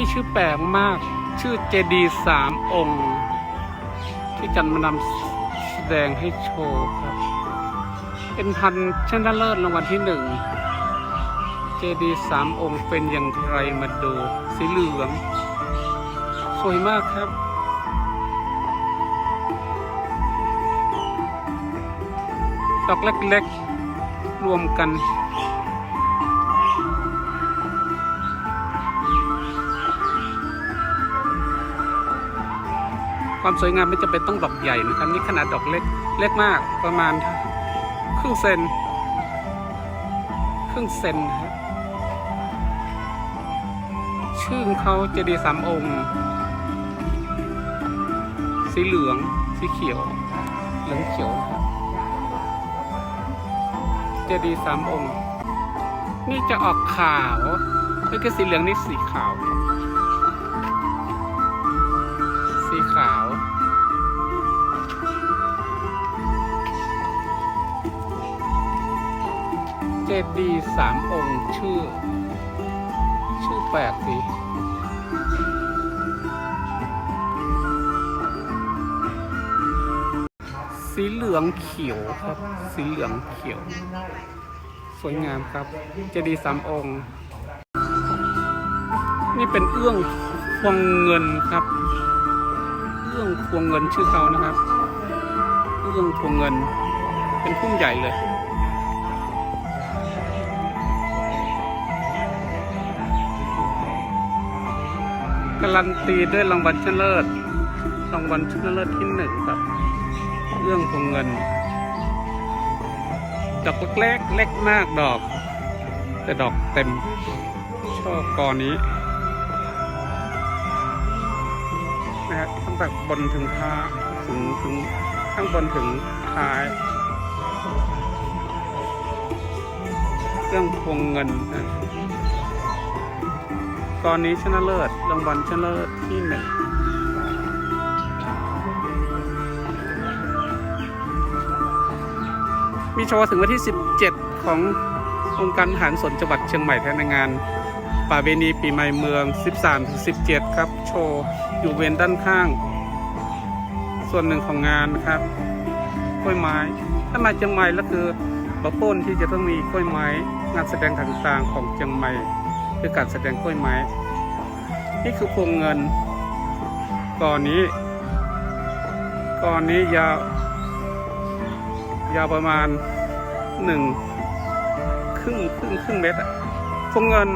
นี่ชื่อแปลกมาก ชื่อเจดีสามองค์ ที่จันมานำแสดงให้โชว์ครับ เป็นพันชนะเลิศรางวัลที่หนึ่ง เจดีสามองค์เป็นอย่างไรมาดู สีเหลือง สวยมากครับดอกเล็กๆ รวมกัน ความสวยงามไม่จำเป็นต้องดอกใหญ่นะครับนี่ขนาดดอกเล็กเล็กมากประมาณครึ่งเซนครึ่งเซนครับชื่อเขาเจดีย์สามองค์ สีเหลือง สีเขียว เหลืองเขียวนะครับเจดีย์สามองค์ นี่จะออกขาวแล้วก็สีเหลืองนี่สีขาว ขาว เจดีย์สามองค์ชื่อ ชื่อแปลกสิสีเหลืองเขียวครับ สีเหลืองเขียว สวยงามครับ เจดีย์สามองค์ นี่เป็นเอื้องควงเงินครับ เอื้องควงเงินชื่อเขานะครับเอื้องควงเงินเป็นพุ่มใหญ่เลยการันตีด้วยรางวัลชนะเลิศรางวัลชนะเลิศที่หนึ่งครับ เรื่องของเงินดอกเล็กเล็กมากดอก แต่ดอกเต็มช่อกอนี้ ฮะตั้งแต่บนถึงท้ายถึงถึงข้างบนถึงท้าย เรื่องพวงเงินนะกอนนี้ชนะเลิศรางวัลชนะเลิศที่หนึ่งมีโชว์ถึงวันที่ 17 ขององค์การทหารส่วนจังหวัดเชียงใหม่แทนในงาน ป่าเวณีปีใหม่เมือง 13-17 ครับ โชว์อยู่เวนด้านข้าง ส่วนหนึ่งของงานนะครับกล้วยไม้ ถ้ามาเชียงใหม่แล้วคือบะโป้นที่จะต้องมีกล้วยไม้ งานแสดงต่างๆของเชียงใหม่ คือการแสดงกล้วยไม้ นี่คือพวงเงินก่อนนี้ก่อนนี้ยาวยาวประมาณหนึ่งครึ่งครึ่งครึ่งเมตรอะพวงเงิน